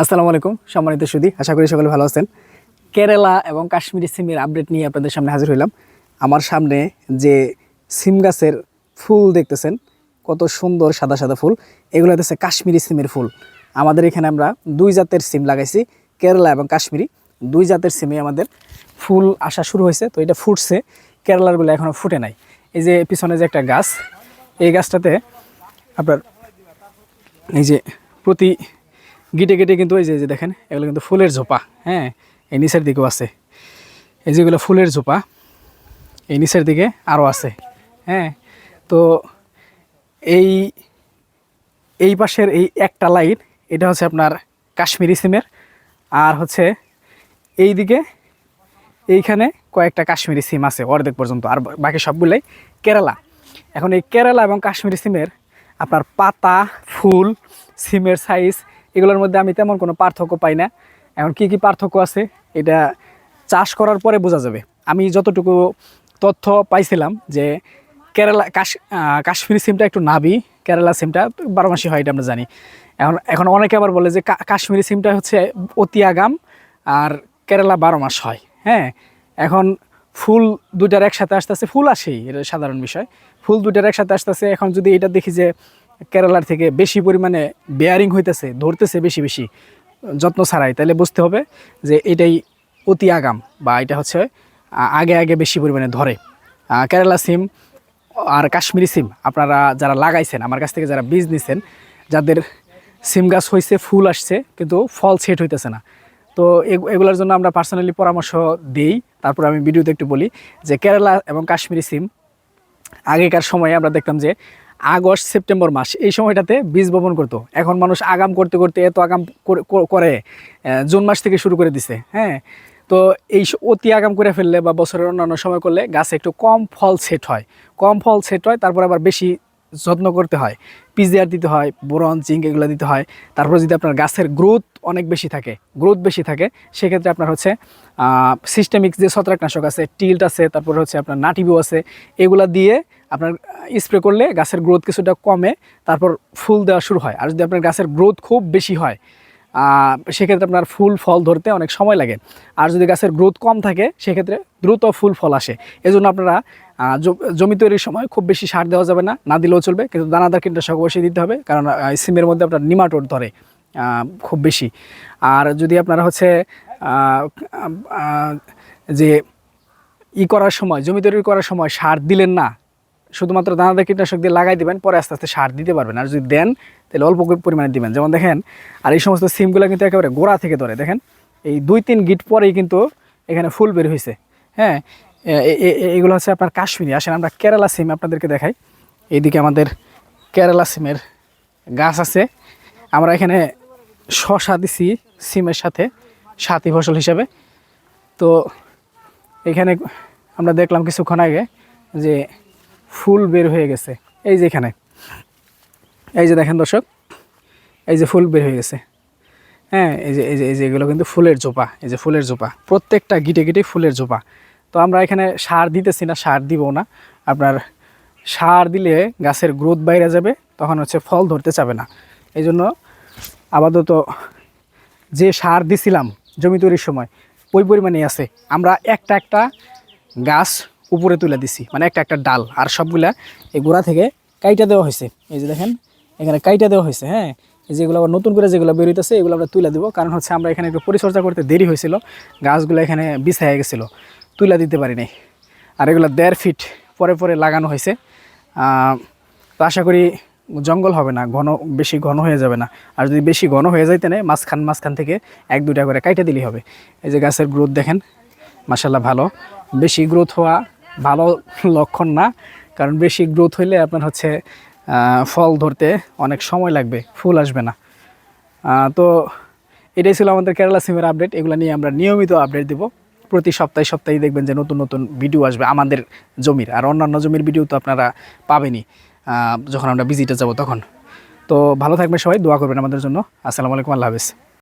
আসসালামু আলাইকুম, সম্মানিত সুদী আশা করি সকলে ভালো আছেন। কেরালা এবং কাশ্মীরি সিমের আপডেট নিয়ে আপনাদের সামনে হাজির হইলাম। আমার সামনে যে সিম গাছের ফুল দেখতেছেন, কত সুন্দর সাদা সাদা ফুল। এগুলো হচ্ছে কাশ্মীরি সিমের ফুল। আমাদের এখানে আমরা দুই জাতের সিম লাগাইছি, কেরালা এবং কাশ্মীরি। দুই জাতের সিমে আমাদের ফুল আসা শুরু হয়েছে, তো এটা ফুটছে। কেরালারগুলো এখনও ফুটে নাই। এই যে পিছনে যে একটা গাছ, এই গাছটাতে আপনার এই যে প্রতি গিটে গিটে কিন্তু এই যে দেখেন, এগুলো কিন্তু ফুলের ঝোপা হ্যাঁ? এই নিচের দিকেও আছে। এই যেগুলো ফুলের ঝোপা, এই নিচের দিকে আরও আছে হ্যাঁ? তো এই এই পাশের এই একটা লাইন, এটা হচ্ছে আপনার কাশ্মীরি সিমের, আর হচ্ছে এই দিকে এইখানে কয়েকটা কাশ্মীরি সিম আছে অর্ধেক পর্যন্ত, আর বাকি সবগুলোই কেরালা। এখন এই কেরালা এবং কাশ্মীরি সিমের আপনার পাতা, ফুল, সিমের সাইজ এগুলোর মধ্যে আমি তেমন কোনো পার্থক্য পাই না। এখন কি কি পার্থক্য আছে, এটা চাষ করার পরে বোঝা যাবে। আমি যতটুকু তথ্য পাইছিলাম যে কেরালা, কাশ কাশ্মীরি সিমটা একটু নাবি কেরালা সিমটা বারো মাসি হয় এটা আমরা জানি। এখন এখন অনেকে আবার বলে যে কাশ্মীরি সিমটা হচ্ছে অতি আগাম আর কেরালা বারো মাস হয় হ্যাঁ? এখন ফুল দুইটার একসাথে আসতেছে, ফুল আসেই, এটা সাধারণ বিষয়। ফুল দুইটার একসাথে আসতেছে, এখন যদি এটা দেখি যে কেরালার থেকে বেশি পরিমাণে বেয়ারিং হইতেছে, ধরতেছে বেশি বেশি যত্ন ছাড়াই। তাহলে বুঝতে হবে যে এটাই অতি আগাম বা এটা হচ্ছে আগে আগে বেশি পরিমাণে ধরে। কেরালা সিম আর কাশ্মীরি সিম আপনারা যারা লাগাইছেন, আমার কাছ থেকে যারা বীজ নিছেন, যাদের সিম গাছ হয়েছে ফুল আসছে, কিন্তু ফল সেট হইতেছে না। তো এগ- এগুলোর জন্য আমরা পার্সোনালি পরামর্শ দেই। তারপর আমি ভিডিওতে একটু বলি যে কেরালা এবং কাশ্মীরি সিম আগেকার সময়ে আমরা দেখতাম যে আগস্ট, সেপ্টেম্বর মাস, এই সময়টাতে বীজ বপন করতো। এখন মানুষ আগাম করতে করতে এত আগাম করে- জুন মাস থেকে শুরু করে দিছে হ্যাঁ? তো এই অতি আগাম করে ফেললে বা বছরের অন্যান্য সময় করলে গাছে একটু কম ফল সেট হয়। কম ফল সেট হয়, তারপর আবার বেশি যত্ন করতে হয়। পিজিআর দিতে হয়, বোরন, জিঙ্ক এগুলো দিতে হয়। তারপরে যদি আপনার গাছের গ্রোথ অনেক বেশি থাকে, গ্রোথ বেশি থাকে, সেক্ষেত্রে আপনার হচ্ছে সিস্টেমিক যে ছত্রাকনাশক আছে, টিল্ট আছে, তারপরে হচ্ছে আপনার নাটিবু আছে, এগুলা দিয়ে আপনার স্প্রে করলে গাছের গ্রোথ কিছুটা কমে, তারপর ফুল দেওয়া শুরু হয়। আর যদি আপনার গাছের গ্রোথ খুব বেশি হয় সেক্ষেত্রে আপনার ফুল, ফল ধরতে অনেক সময় লাগে। আর যদি গাছের গ্রোথ কম থাকে, সেক্ষেত্রে দ্রুত ফুল, ফল আসে। এজন্য আপনারা জমি তৈরির সময় খুব বেশি সার দেওয়া যাবে না না দিলেও চলবে, কিন্তু দানাদার কীটনাশক অবশ্যই দিতে হবে, কারণ সিমের মধ্যে আপনার নিমাটোড ধরে খুব বেশি। আর যদি আপনারা হচ্ছে যে ই করার সময়, জমি তৈরি করার সময় সার দিলেন না শুধুমাত্র দানাদার কীটনাশক দিয়ে লাগাই দিবেন, পরে আস্তে আস্তে সার দিতে পারবেন। আর যদি দেন, তাহলে অল্প পরিমাণে দিবেন। যেমন দেখেন, আর এই সমস্ত সিমগুলো কিন্তু একেবারে গোড়া থেকে ধরে। দেখেন, এই দুই তিন গিট পরেই কিন্তু এখানে ফুল বের হয়েছে হ্যাঁ এগুলো হচ্ছে আপনার কাশ্মীরি। আসেন, আমরা কেরালা সিম আপনাদেরকে দেখাই। এইদিকে আমাদের কেরালা সিমের গাছ আছে। আমরা এখানে শশা দিছি সিমের সাথে, সাথী ফসল হিসাবে। তো এখানে আমরা দেখলাম কিছুক্ষণ আগে যে ফুল বের হয়ে গেছে। এই যে এখানে। এই যে দেখেন দর্শক, এই যে ফুল বের হয়ে গেছে। হ্যাঁ এই যে এই যে এই যে এগুলো কিন্তু ফুলের জোপা এই যে ফুলের জোপা প্রত্যেকটা গিটে গিটে ফুলের জোপা তো আমরা এখানে সার দিতেছি না, সার দিব না। আপনার সার দিলে গাছের গ্রোথ বাইরে যাবে, তখন হচ্ছে ফল ধরতে চাবে না। এই জন্য আপাতত যে সার দিছিলাম জমি তৈরির সময়, ওই পরিমাণে আছে। আমরা একটা একটা গাছ উপরে তুলে দিছি মানে একটা একটা ডাল। আর সবগুলা এই গোড়া থেকে কাইটা দেওয়া হয়েছে। এই যে দেখেন, এখানে কাইটা দেওয়া হয়েছে হ্যাঁ? যেগুলো আবার নতুন করে যেগুলো বেরোইতেছে এগুলো আমরা তুলে দেবো। কারণ হচ্ছে আমরা এখানে একটু পরিচর্যা করতে দেরি হয়েছিল, গাছগুলো এখানে বিছাইয়া গেছিল, তুলে দিতে পারি নাই আর এগুলো দেড় ফিট পরে পরে লাগানো হয়েছে। তো আশা করি জঙ্গল হবে না, ঘন, বেশি ঘন হয়ে যাবে না। আর যদি বেশি ঘন হয়ে যাইতে নেই মাঝখান মাঝখান থেকে এক দুটা করে কাইটে দিলেই হবে। এই যে গাছের গ্রোথ দেখেন মাসাল্লাহ ভালো। বেশি গ্রোথ হওয়া ভালো লক্ষণ না, কারণ বেশি গ্রোথ হইলে আপনার হচ্ছে ফল ধরতে অনেক সময় লাগবে, ফুল আসবে না। তো এটাই ছিল আমাদের কেরালা সিমের আপডেট এগুলো নিয়ে আমরা নিয়মিত আপডেট দেব। প্রতি সপ্তাহে সপ্তাহে দেখবেন যে নতুন নতুন ভিডিও আসবে আমাদের জমির, আর অন্যান্য জমির ভিডিও তো আপনারা পাবেনই যখন আমরা ভিজিটে যাব তখন। তো ভালো থাকবেন সবাই, দোয়া করবেন আমাদের জন্য। আসসালামু আলাইকুম, আল্লাহ হাফিজ।